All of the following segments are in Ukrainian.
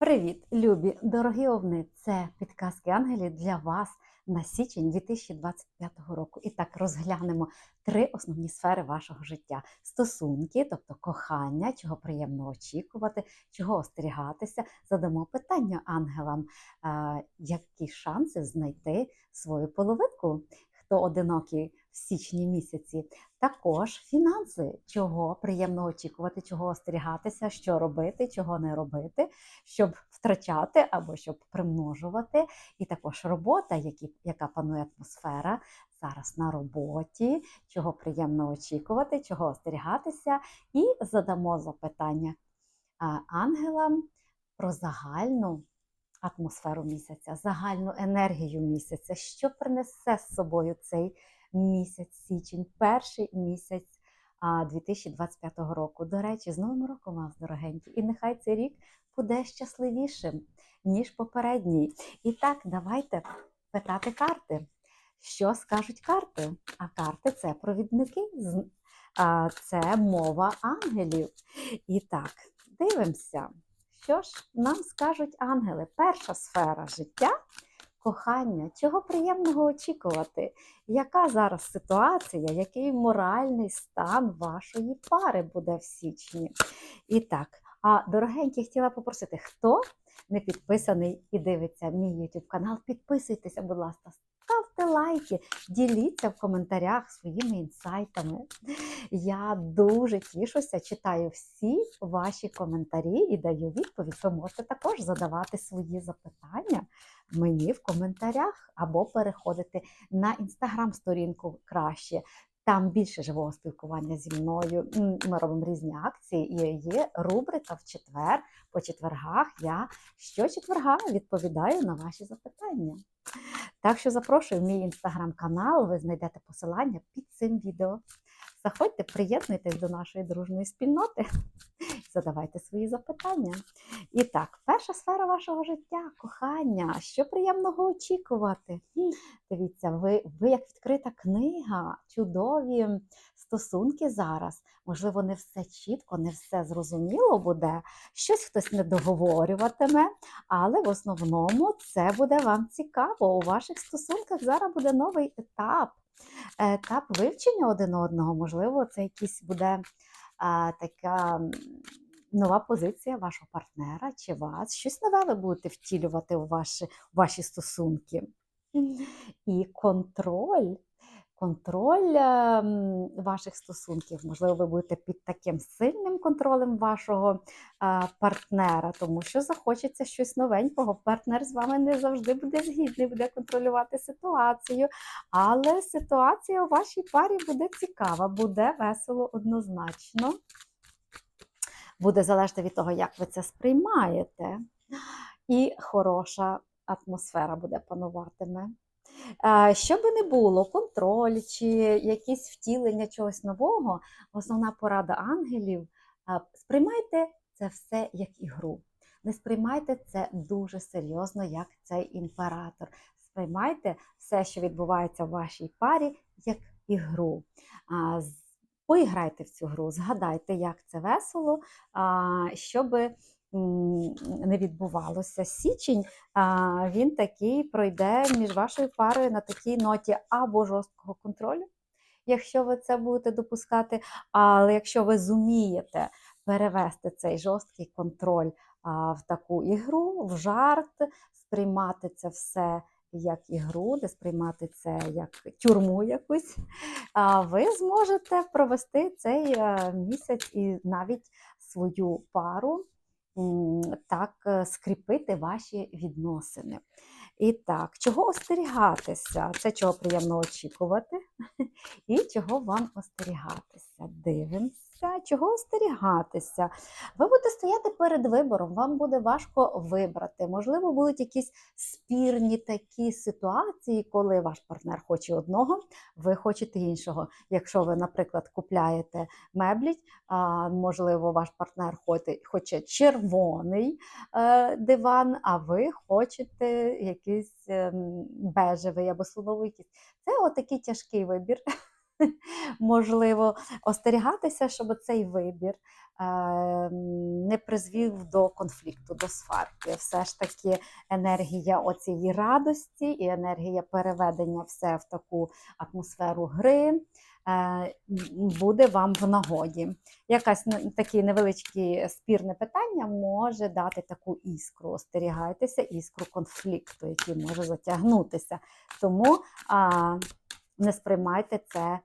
Привіт, любі, дорогі овни! Це підказки ангелів для вас на січень 2025 року. І так розглянемо три основні сфери вашого життя: стосунки, тобто кохання, чого приємно очікувати, чого остерігатися. Задамо питання ангелам, які шанси знайти свою половинку, хто одинокий в січні місяці. Також фінанси, чого приємно очікувати, чого остерігатися, що робити, чого не робити, щоб втрачати або щоб примножувати. І також робота, які, яка панує атмосфера зараз на роботі, чого приємно очікувати, чого остерігатися, і задамо запитання ангелам про загальну. Атмосферу місяця, загальну енергію місяця, що принесе з собою цей місяць січень, перший місяць а, 2025 року. До речі, з Новим роком вас, дорогенькі, і нехай цей рік буде щасливішим, ніж попередній. І так, давайте питати карти. Що скажуть карти? А карти це провідники, це мова ангелів. І так, дивимося, що ж нам скажуть ангели. Перша сфера життя кохання, чого приємного очікувати? Яка зараз ситуація, який моральний стан вашої пари буде в січні? І так, а дорогенькі, хотіла попросити, хто не підписаний і дивиться мій YouTube канал, підписуйтеся, будь ласка, ставте лайки, діліться в коментарях своїми інсайтами. Я дуже тішуся, читаю всі ваші коментарі і даю відповідь. Ви можете також задавати свої запитання мені в коментарях або переходити на інстаграм-сторінку краще. Там більше живого спілкування зі мною. Ми робимо різні акції, і є рубрика в четвер. По четвергах я щочетверга відповідаю на ваші запитання. Так що запрошую в мій інстаграм-канал, ви знайдете посилання під цим відео. Заходьте, приєднуйтесь до нашої дружної спільноти, задавайте свої запитання. І так, перша сфера вашого життя кохання. Що приємного очікувати? Дивіться, ви, ви як відкрита книга, чудові стосунки зараз. Можливо, не все чітко, не все зрозуміло буде. Щось хтось не договорюватиме, але в основному це буде вам цікаво. У ваших стосунках зараз буде новий етап. Етап вивчення один одного, можливо, це якийсь буде така нова позиція вашого партнера чи вас. Щось нове ви будете втілювати у ваші, у ваші стосунки. І контроль. Контроль ем, ваших стосунків, можливо, ви будете під таким сильним контролем вашого е, партнера, тому що захочеться щось новенького. Партнер з вами не завжди буде згідний, буде контролювати ситуацію. Але ситуація у вашій парі буде цікава, буде весело однозначно. Буде залежати від того, як ви це сприймаєте. І хороша атмосфера буде пануватиме. Що би не було, контроль чи якісь втілення чогось нового, основна порада ангелів сприймайте це все як ігру. Не сприймайте це дуже серйозно, як цей імператор. Сприймайте все, що відбувається в вашій парі, як ігру. Поіграйте в цю гру, згадайте, як це весело, щоб не відбувалося. Січень він такий пройде між вашою парою на такій ноті або жорсткого контролю, якщо ви це будете допускати. Але якщо ви зумієте перевести цей жорсткий контроль в таку ігру, в жарт, сприймати це все як ігру, де сприймати це як тюрму якусь, ви зможете провести цей е, місяць і навіть свою пару так е, скріпити ваші відносини. І так, чого остерігатися? Це чого приємно очікувати, і чого вам остерігатися. Дивимося, чого остерігатися. Ви будете стояти перед вибором, вам буде важко вибрати. Можливо, будуть якісь спірні такі ситуації, коли ваш партнер хоче одного, ви хочете іншого. Якщо ви, наприклад, купляєте меблі, можливо, ваш партнер хоче, червоний е, диван, а ви хочете якийсь ем, бежевий або слоновий. якийсь. Це отакий тяжкий вибір. Можливо, остерігатися, щоб цей вибір е, не призвів до конфлікту, до сварки. Все ж таки енергія оцієї радості і енергія переведення все в таку атмосферу гри е, буде вам в нагоді. Якась не- таке невеличке спірне питання може дати таку іскру. Остерігайтеся іскру конфлікту, який може затягнутися. Тому а, не сприймайте це е,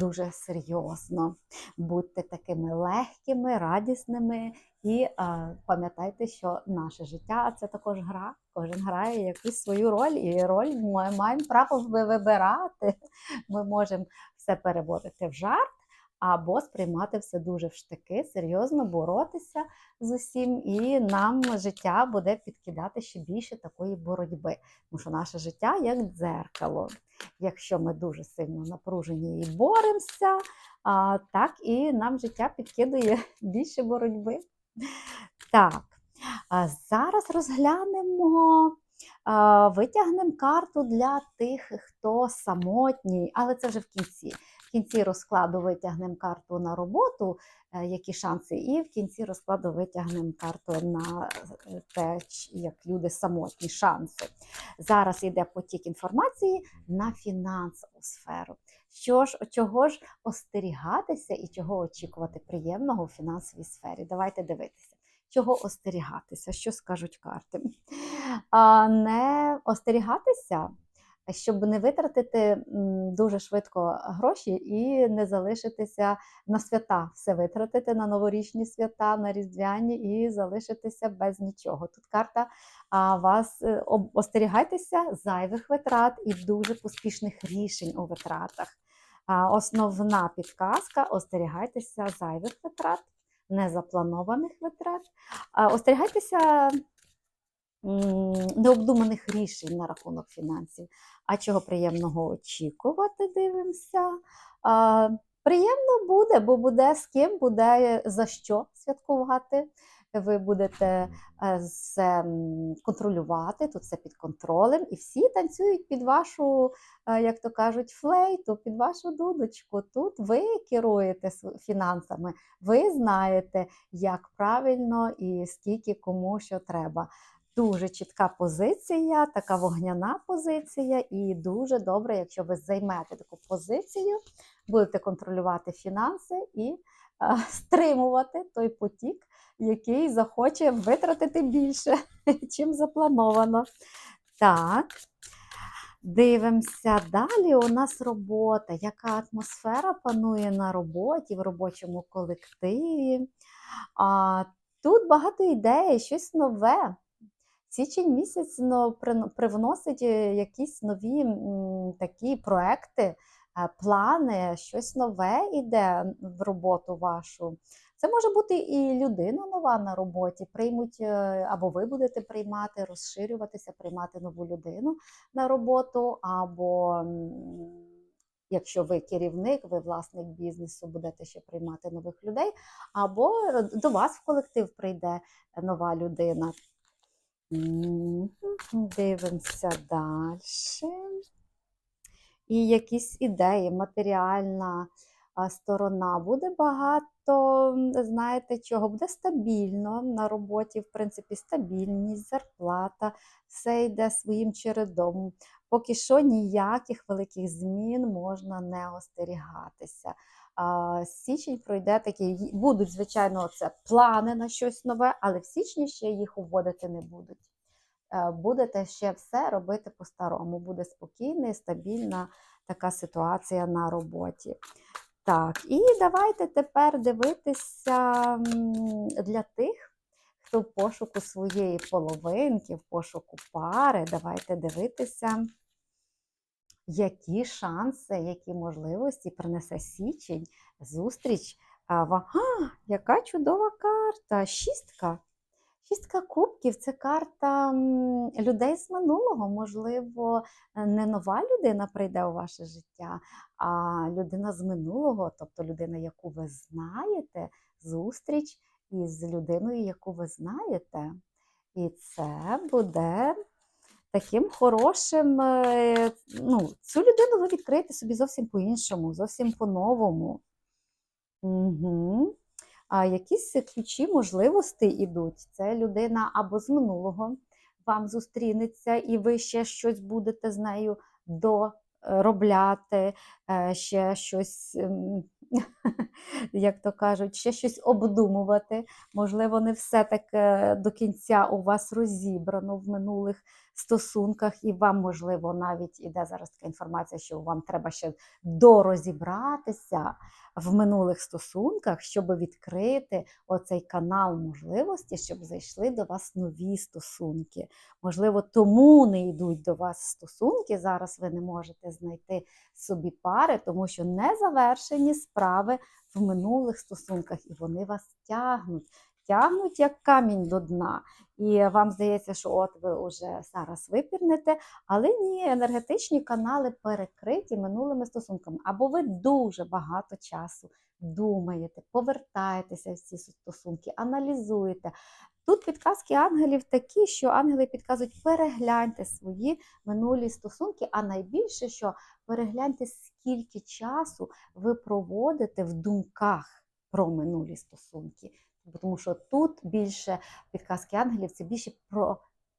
дуже серйозно. Будьте такими легкими, радісними і е, пам'ятайте, що наше життя це також гра. Кожен грає якусь свою роль, і роль ми маємо право вибирати. Ми можемо все переводити в жарт. Або сприймати все дуже в штики, серйозно боротися з усім, і нам життя буде підкидати ще більше такої боротьби. Тому що наше життя як дзеркало. Якщо ми дуже сильно напружені і боремося, так і нам життя підкидує більше боротьби. Так, зараз розглянемо, витягнемо карту для тих, хто самотній, але це вже в кінці. В кінці розкладу витягнемо карту на роботу, е, які шанси, і в кінці розкладу витягнемо карту на е, те, як люди самотні шанси. Зараз йде потік інформації на фінансову сферу. Що ж, чого ж остерігатися і чого очікувати приємного у фінансовій сфері? Давайте дивитися. Чого остерігатися? Що скажуть карти? А, не остерігатися, щоб не витратити дуже швидко гроші і не залишитися на свята, все витратити на новорічні свята, на різдвяні і залишитися без нічого. Тут карта а, вас е, остерігайтеся зайвих витрат і дуже поспішних рішень у витратах. Основна підказка: остерігайтеся зайвих витрат, незапланованих витрат. Остерігайтеся необдуманих рішень на рахунок фінансів. А чого приємного очікувати, дивимося. А, Приємно буде, бо буде з ким, буде за що святкувати. Ви будете е, все контролювати, тут все під контролем, і всі танцюють під вашу, е, як то кажуть, флейту, під вашу дудочку. Тут ви керуєте фінансами, ви знаєте, як правильно і скільки кому що треба. Дуже чітка позиція, така вогняна позиція, і дуже добре, якщо ви займете таку позицію, будете контролювати фінанси і е, стримувати той потік, який захоче витратити більше, чим заплановано. Так, дивимося. Далі у нас робота. Яка атмосфера панує на роботі, в робочому колективі? А, тут багато ідей, щось нове. Січень місяць ну, привносить е, якісь нові м, такі проекти, е, плани, щось нове йде в роботу вашу. Це може бути і людина нова на роботі, приймуть, е, або ви будете приймати, розширюватися, приймати нову людину на роботу, або якщо ви керівник, ви власник бізнесу, будете ще приймати нових людей, або до вас в колектив прийде нова людина. Дивимося далі. І якісь ідеї, матеріальна сторона. Буде багато, знаєте, чого, буде стабільно на роботі, в принципі, стабільність, зарплата, все йде своїм чередом. Поки що ніяких великих змін можна не остерігатися. Січень пройде такий, й- будуть, звичайно, це плани на щось нове, але в січні ще їх уводити не будуть. Е, Будете ще все робити по-старому. Буде спокійна стабільна така ситуація на роботі. Так, і давайте тепер дивитися для тих, хто в пошуку своєї половинки, в пошуку пари. Давайте дивитися, які шанси, які можливості принесе січень, зустріч. А, ва- А, яка чудова карта! Шістка. Шістка кубків це карта людей з минулого. Можливо, е, не нова людина прийде у ваше життя, а людина з минулого, тобто людина, яку ви знаєте, зустріч із людиною, яку ви знаєте. І це буде таким хорошим. е, Ну, цю людину ви відкриєте собі зовсім по-іншому, зовсім по-новому. Угу. А якісь ключі можливостей ідуть. Це людина або з минулого вам зустрінеться, і ви ще щось будете з нею доробляти, е, ще щось, ем, як то кажуть, ще щось обдумувати. Можливо, не все таке до кінця у вас розібрано в минулих стосунках, і вам, можливо, навіть іде зараз така інформація, що вам треба ще дорозібратися в минулих стосунках, щоб відкрити оцей канал можливості, щоб зайшли до вас нові стосунки. Можливо, тому не йдуть до вас стосунки. Зараз ви не можете знайти собі пари, тому що не завершені справи в минулих стосунках, і вони вас тягнуть. Тягнуть як камінь до дна. І вам здається, що от ви вже зараз випірнете, але ні, енергетичні канали перекриті минулими стосунками. Або ви дуже багато часу думаєте, повертаєтеся в ці стосунки, аналізуєте. Тут підказки ангелів такі, що ангели підказують, перегляньте свої минулі стосунки, а найбільше, що перегляньте, скільки часу ви проводите в думках про минулі стосунки. Тому що тут більше підказки ангелів це більше про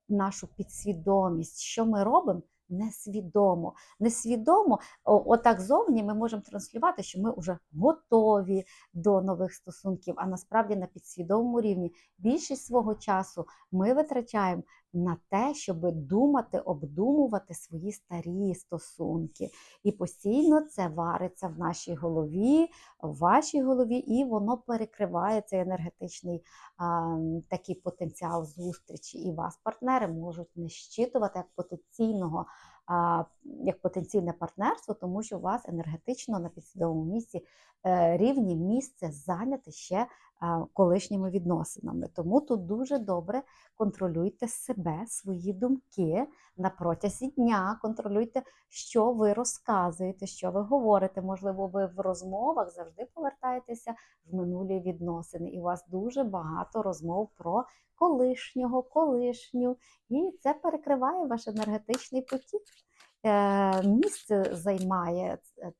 нашу підсвідомість, що ми робимо? Несвідомо. Несвідомо, отак зовні ми можемо транслювати, що ми вже готові до нових стосунків, а насправді на підсвідомому рівні. Більшість свого часу ми витрачаємо на те, щоб думати, обдумувати свої старі стосунки. І постійно це вариться в нашій голові, в вашій голові, і воно перекриває цей енергетичний а, такий потенціал зустрічі. І вас партнери можуть не щитувати як потенційного. Як потенційне партнерство, тому що у вас енергетично на підсвідомому місці е, рівні місце зайняте ще колишніми відносинами. Тому тут дуже добре контролюйте себе, свої думки на протязі дня, контролюйте, що ви розказуєте, що ви говорите. Можливо, ви в розмовах завжди повертаєтеся в минулі відносини, і у вас дуже багато розмов про колишнього, колишню, і це перекриває ваш енергетичний потік. Е, Місце займає е,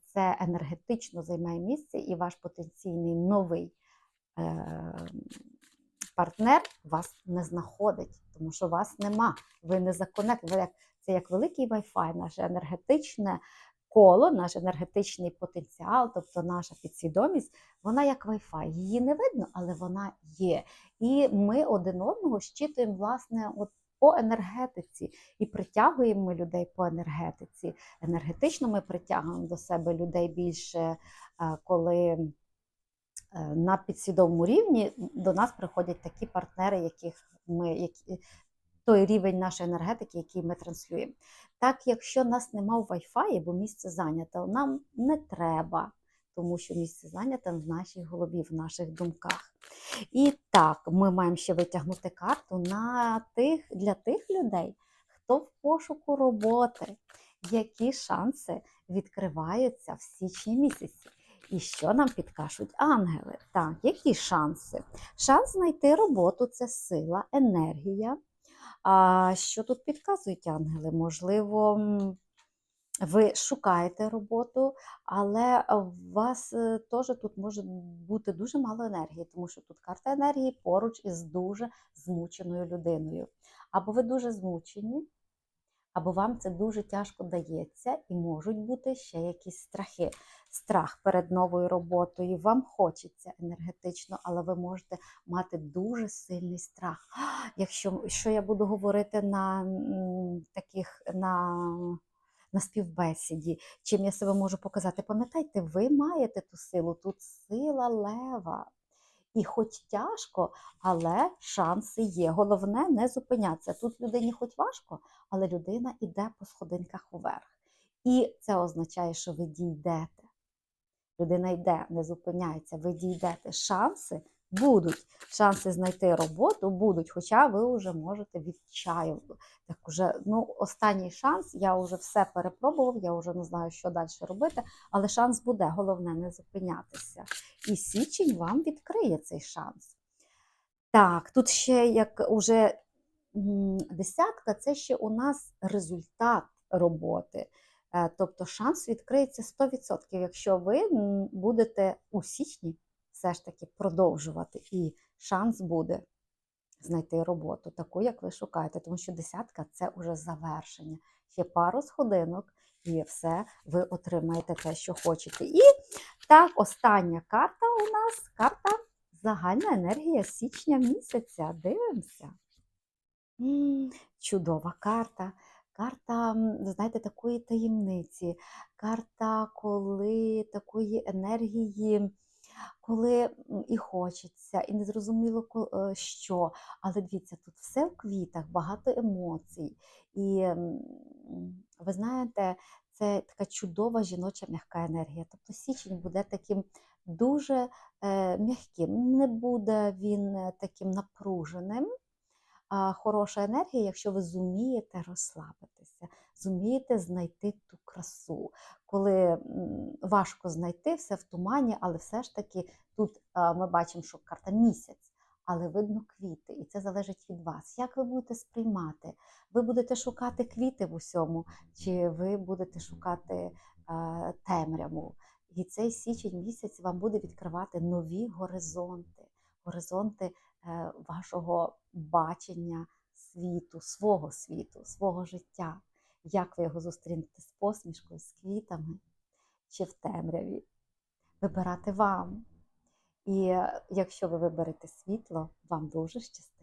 це енергетично займає місце, і ваш потенційний новий е, партнер вас не знаходить, тому що вас нема. Ви не законект. Це як великий Wi-Fi, наше енергетичне коло, наш енергетичний потенціал, тобто наша підсвідомість, вона як Wi-Fi. Її не видно, але вона є. І ми один одного щитуємо, власне, от по енергетиці і притягуємо ми людей по енергетиці. Енергетично ми притягуємо до себе людей більше, е, коли е, на підсвідомому рівні до нас приходять такі партнери, яких ми які, той рівень нашої енергетики, який ми транслюємо. Так, якщо нас нема в Wi-Fi, бо місце зайняте, нам не треба, тому що місце зайняте в нашій голові, в наших думках. І так, ми маємо ще витягнути карту на тих, для тих людей, хто в пошуку роботи, які шанси відкриваються в січні місяці. І що нам підкажуть ангели? Так, які шанси? Шанс знайти роботу це сила, енергія. А що тут підказують ангели? Можливо, ви шукаєте роботу, але у вас е, теж тут може бути дуже мало енергії, тому що тут карта енергії поруч із дуже змученою людиною. Або ви дуже змучені, або вам це дуже тяжко дається, і можуть бути ще якісь страхи. Страх перед новою роботою. Вам хочеться енергетично, але ви можете мати дуже сильний страх. Якщо що я буду говорити на таких на, на співбесіді, чим я себе можу показати? Пам'ятайте, ви маєте ту силу, тут сила лева. І хоч тяжко, але шанси є. Головне не зупинятися. Тут людині хоч важко, але людина йде по сходинках уверх. І це означає, що ви дійдете. Людина йде, не зупиняється, ви дійдете. Шанси будуть. Шанси знайти роботу будуть, хоча ви вже можете відчаю. Так уже, ну, останній шанс, я вже все перепробував, я вже не знаю, що далі робити, але шанс буде, головне не зупинятися. І січень вам відкриє цей шанс. Так, тут ще як уже десятка це ще у нас результат роботи. Е, Тобто шанс відкриється 100%, якщо ви будете у січні все ж таки продовжувати, і шанс буде знайти роботу, таку, як ви шукаєте, тому що десятка це вже завершення. Ще пару сходинок, і все, ви отримаєте те, що хочете. І так, остання карта у нас карта загальна енергія січня місяця. Дивимося. Чудова карта. Карта, знаєте, такої таємниці, карта, коли такої енергії, коли і хочеться, і незрозуміло е, що. Але дивіться, тут все в квітах, багато емоцій. І ви знаєте, це така чудова жіноча м'яка енергія. Тобто січень буде таким дуже е, м'яким, не буде він е, таким напруженим хороша енергія, якщо ви зумієте розслабитися, зумієте знайти ту красу. Коли важко знайти все в тумані, але все ж таки тут ми бачимо, що карта місяць, але видно квіти, і це залежить від вас. Як ви будете сприймати? Ви будете шукати квіти в усьому, чи ви будете шукати а, темряву? І цей січень місяць вам буде відкривати нові горизонти, горизонти е, вашого бачення світу, свого світу, свого життя. Як ви його зустрінете з посмішкою, з квітами чи в темряві? Вибирати вам. І е, якщо ви виберете світло, вам дуже щастить.